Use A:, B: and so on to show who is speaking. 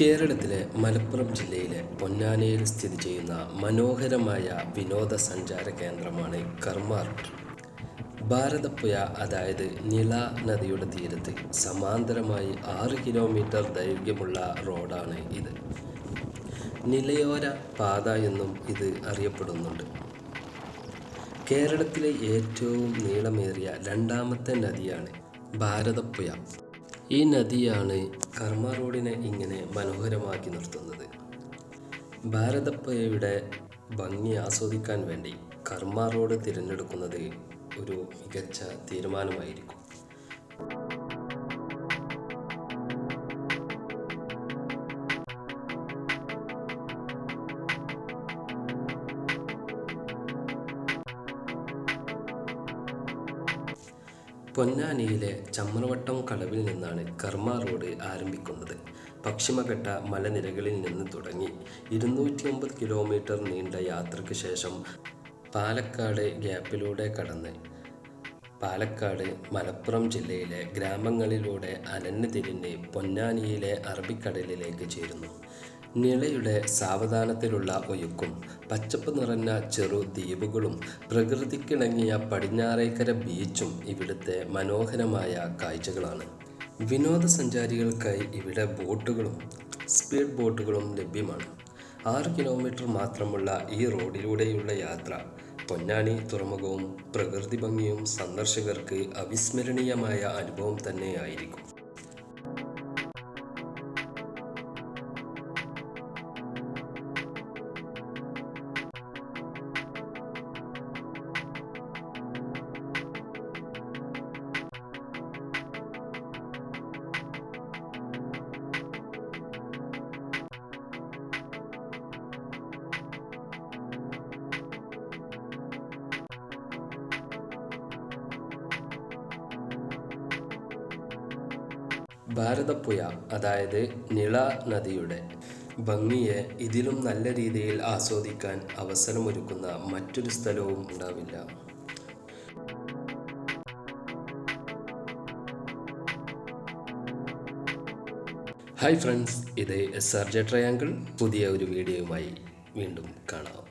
A: കേരളത്തിലെ മലപ്പുറം ജില്ലയിലെ പൊന്നാനിയിൽ സ്ഥിതി ചെയ്യുന്ന മനോഹരമായ വിനോദസഞ്ചാര കേന്ദ്രമാണ് കർമാർട്ട്. ഭാരതപ്പുഴ അതായത് നില നദിയുടെ തീരത്ത് സമാന്തരമായി ആറ് കിലോമീറ്റർ ദൈർഘ്യമുള്ള റോഡാണ് ഇത്. നിലയോര പാത എന്നും ഇത് അറിയപ്പെടുന്നുണ്ട്. കേരളത്തിലെ ഏറ്റവും നീളമേറിയ രണ്ടാമത്തെ നദിയാണ് ഭാരതപ്പുഴ. ഈ നദിയാണ് കർമ്മ റോഡിനെ ഇങ്ങനെ മനോഹരമാക്കി നിർത്തുന്നത്. ഭാരതപ്പുഴയുടെ ഭംഗി ആസ്വദിക്കാൻ വേണ്ടി കർമ്മ റോഡ് തിരഞ്ഞെടുക്കുന്നത് ഒരു മികച്ച തീരുമാനമായിരിക്കും. പൊന്നാനിയിലെ ചമ്രവട്ടം കടവിൽ നിന്നാണ് കർമ്മ റോഡ് ആരംഭിക്കുന്നത്. പശ്ചിമഘട്ട മലനിരകളിൽ നിന്ന് തുടങ്ങി ഇരുന്നൂറ്റി ഒമ്പത് കിലോമീറ്റർ നീണ്ട യാത്രയ്ക്ക് ശേഷം പാലക്കാട് ഗ്യാപ്പിലൂടെ കടന്ന് പാലക്കാട് മലപ്പുറം ജില്ലയിലെ ഗ്രാമങ്ങളിലൂടെ അലഞ്ഞു തിരിഞ്ഞ് പൊന്നാനിയിലെ അറബിക്കടലിലേക്ക് ചേരുന്നു. നിളയുടെ സാവധാനത്തിലുള്ള ഒഴുക്കും പച്ചപ്പ് നിറഞ്ഞ ചെറു ദ്വീപുകളും പ്രകൃതിക്കിണങ്ങിയ പടിഞ്ഞാറേക്കര ബീച്ചും ഇവിടുത്തെ മനോഹരമായ കാഴ്ചകളാണ്. വിനോദസഞ്ചാരികൾക്കായി ഇവിടെ ബോട്ടുകളും സ്പീഡ് ബോട്ടുകളും ലഭ്യമാണ്. ആറ് കിലോമീറ്റർ മാത്രമുള്ള ഈ റോഡിലൂടെയുള്ള യാത്ര പൊന്നാനി തുറമുഖവും പ്രകൃതി ഭംഗിയും സന്ദർശകർക്ക് അവിസ്മരണീയമായ അനുഭവം തന്നെയായിരിക്കും ഭാരതപ്പുഴ അതായത് നിള നദിയുടെ ഭംഗിയെ ഇതിലും നല്ല രീതിയിൽ ആസ്വദിക്കാൻ അവസരമൊരുക്കുന്ന മറ്റൊരു സ്ഥലവും ഉണ്ടാവില്ല. ഹായ് ഫ്രണ്ട്സ് ഇത് എസ് ആർ ജെ ട്രയാങ്കിൾ പുതിയ ഒരു വീഡിയോയുമായി വീണ്ടും കാണാം.